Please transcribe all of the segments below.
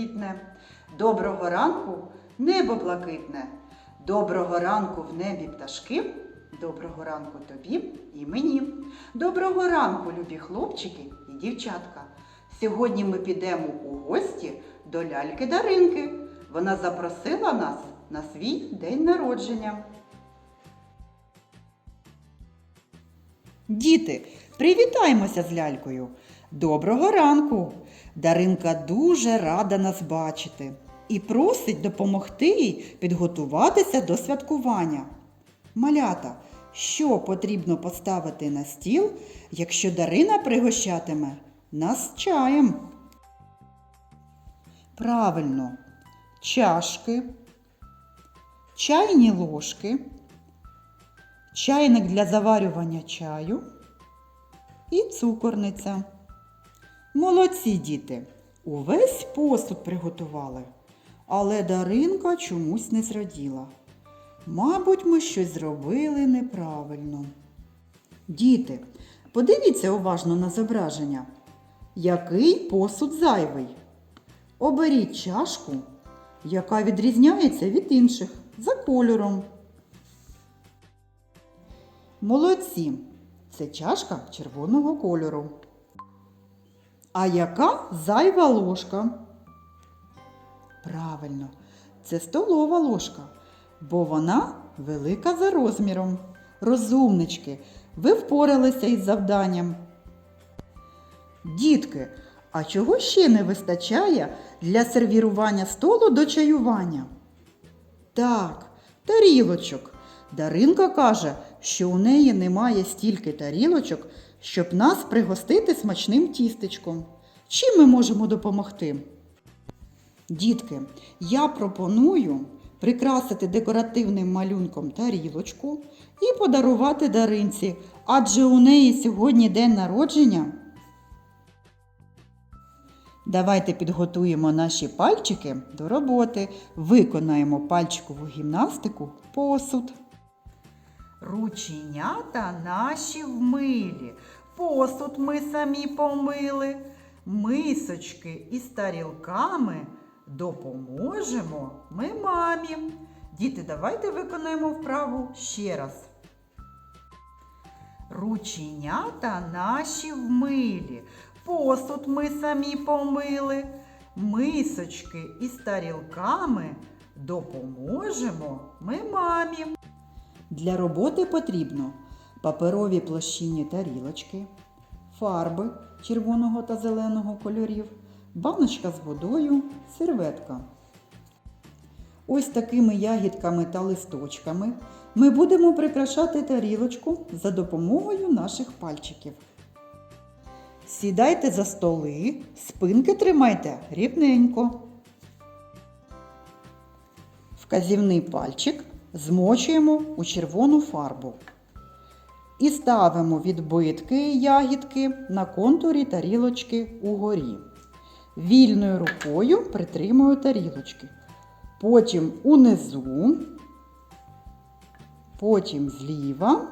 квітне. Доброго ранку небо блакитне. Доброго ранку в небі пташки. Доброго ранку тобі і мені. Доброго ранку, любі хлопчики і дівчатка. Сьогодні ми підемо у гості до ляльки Даринки. Вона запросила нас на свій день народження. Діти, привітаємося з лялькою. Доброго ранку! Даринка дуже рада нас бачити і просить допомогти їй підготуватися до святкування. Малята, що потрібно поставити на стіл, якщо Дарина пригощатиме нас чаєм? Правильно, чашки, чайні ложки, чайник для заварювання чаю і цукорниця. Молодці діти, увесь посуд приготували, але Даринка чомусь не зраділа. Мабуть, ми щось зробили неправильно. Діти, подивіться уважно на зображення. Який посуд зайвий? Оберіть чашку, яка відрізняється від інших за кольором. Молодці! Це чашка червоного кольору. А яка зайва ложка? Правильно, це столова ложка, бо вона велика за розміром. Розумнички, ви впоралися із завданням. Дітки, а чого ще не вистачає для сервірування столу до чаювання? Так, тарілочок. Даринка каже, що у неї немає стільки тарілочок, щоб нас пригостити смачним тістечком. Чим ми можемо допомогти? Дітки, я пропоную прикрасити декоративним малюнком тарілочку і подарувати даринці, адже у неї сьогодні день народження. Давайте підготуємо наші пальчики до роботи, виконаємо пальчикову гімнастику посуд. Рученята наші вмилі, посуд ми самі помили, мисочки із тарілками допоможемо ми мамі. Діти, давайте виконаємо вправу ще раз. Рученята наші вмилі, посуд ми самі помили, мисочки із тарілками допоможемо ми мамі. Для роботи потрібно паперові площинні тарілочки, фарби червоного та зеленого кольорів, баночка з водою, серветка. Ось такими ягідками та листочками ми будемо прикрашати тарілочку за допомогою наших пальчиків. Сідайте за столи, спинки тримайте рівненько. Вказівний пальчик змочуємо у червону фарбу. І ставимо відбитки ягідки на контурі тарілочки угорі. Вільною рукою притримую тарілочки. Потім унизу, потім зліва.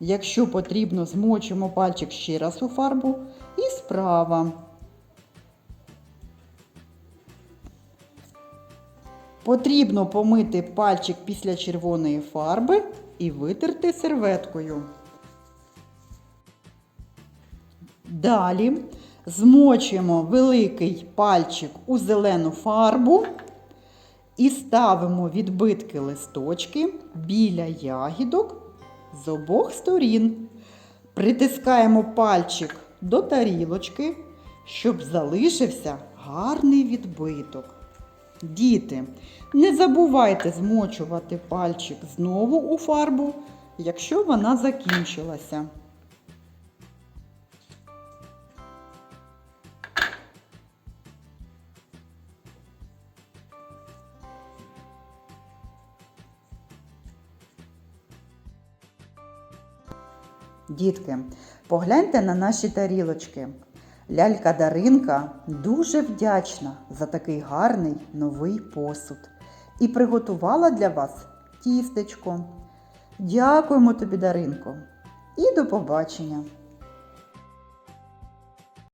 Якщо потрібно, змочимо пальчик ще раз у фарбу і справа. Потрібно помити пальчик після червоної фарби і витерти серветкою. Далі змочуємо великий пальчик у зелену фарбу і ставимо відбитки листочки біля ягідок з обох сторін. Притискаємо пальчик до тарілочки, щоб залишився гарний відбиток. Діти, не забувайте змочувати пальчик знову у фарбу, якщо вона закінчилася. Дітки, погляньте на наші тарілочки. Лялька Даринка дуже вдячна за такий гарний новий посуд і приготувала для вас тістечко. Дякуємо тобі, Даринко, і до побачення!